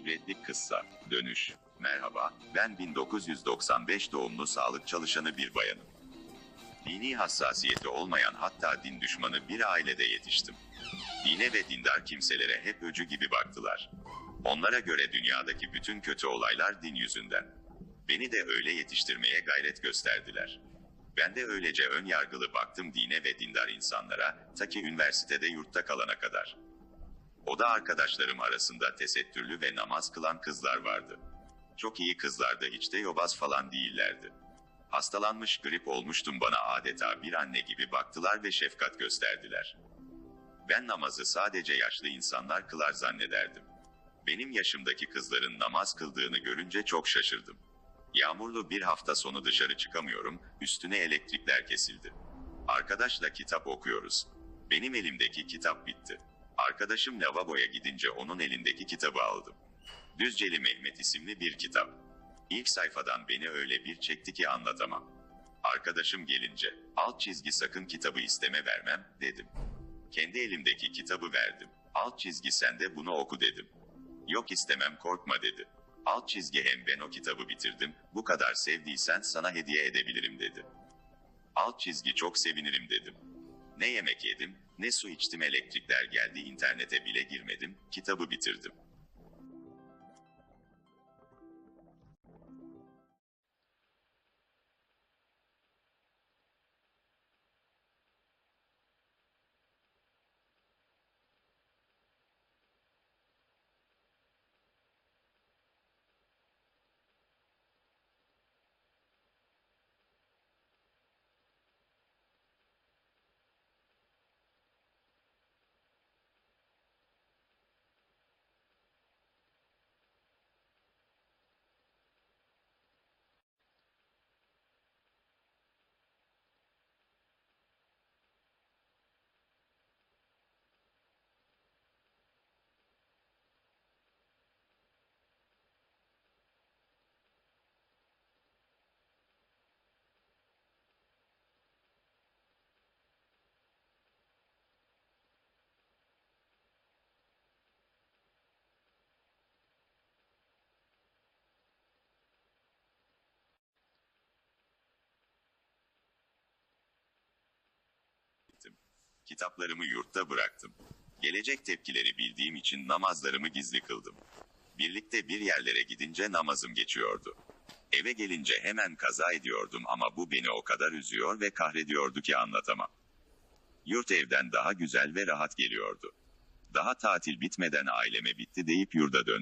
İbretlik kıssa, dönüş. Merhaba, ben 1995 doğumlu sağlık çalışanı bir bayanım. Dini hassasiyeti olmayan hatta din düşmanı bir ailede yetiştim. Dine ve dindar kimselere hep öcü gibi baktılar. Onlara göre dünyadaki bütün kötü olaylar din yüzünden. Beni de öyle yetiştirmeye gayret gösterdiler. Ben de öylece ön yargılı baktım dine ve dindar insanlara, ta ki üniversitede yurtta kalana kadar. Oda arkadaşlarım arasında tesettürlü ve namaz kılan kızlar vardı. Çok iyi kızlardı hiç de yobaz falan değillerdi. Hastalanmış grip olmuştum bana adeta bir anne gibi baktılar ve şefkat gösterdiler. Ben namazı sadece yaşlı insanlar kılar zannederdim. Benim yaşımdaki kızların namaz kıldığını görünce çok şaşırdım. Yağmurlu bir hafta sonu dışarı çıkamıyorum, üstüne elektrikler kesildi. Arkadaşla kitap okuyoruz. Benim elimdeki kitap bitti. Arkadaşım lavaboya gidince onun elindeki kitabı aldım. Düzceli Mehmet isimli bir kitap. İlk sayfadan beni öyle bir çekti ki anlatamam. Arkadaşım gelince, alt çizgi sakın kitabı isteme vermem, dedim. Kendi elimdeki kitabı verdim. Alt çizgi sen de bunu oku dedim. Yok istemem korkma dedi. Alt çizgi hem ben o kitabı bitirdim, bu kadar sevdiysen sana hediye edebilirim dedi. Alt çizgi çok sevinirim dedim. Ne yemek yedim, ne su içtim elektrikler geldi internete bile girmedim, kitabı bitirdim. Kitaplarımı yurtta bıraktım. Gelecek tepkileri bildiğim için namazlarımı gizli kıldım. Birlikte bir yerlere gidince namazım geçiyordu. Eve gelince hemen kaza ediyordum ama bu beni o kadar üzüyor ve kahrediyordu ki anlatamam. Yurt evden daha güzel ve rahat geliyordu. Daha tatil bitmeden aileme bitti deyip yurda döndüm.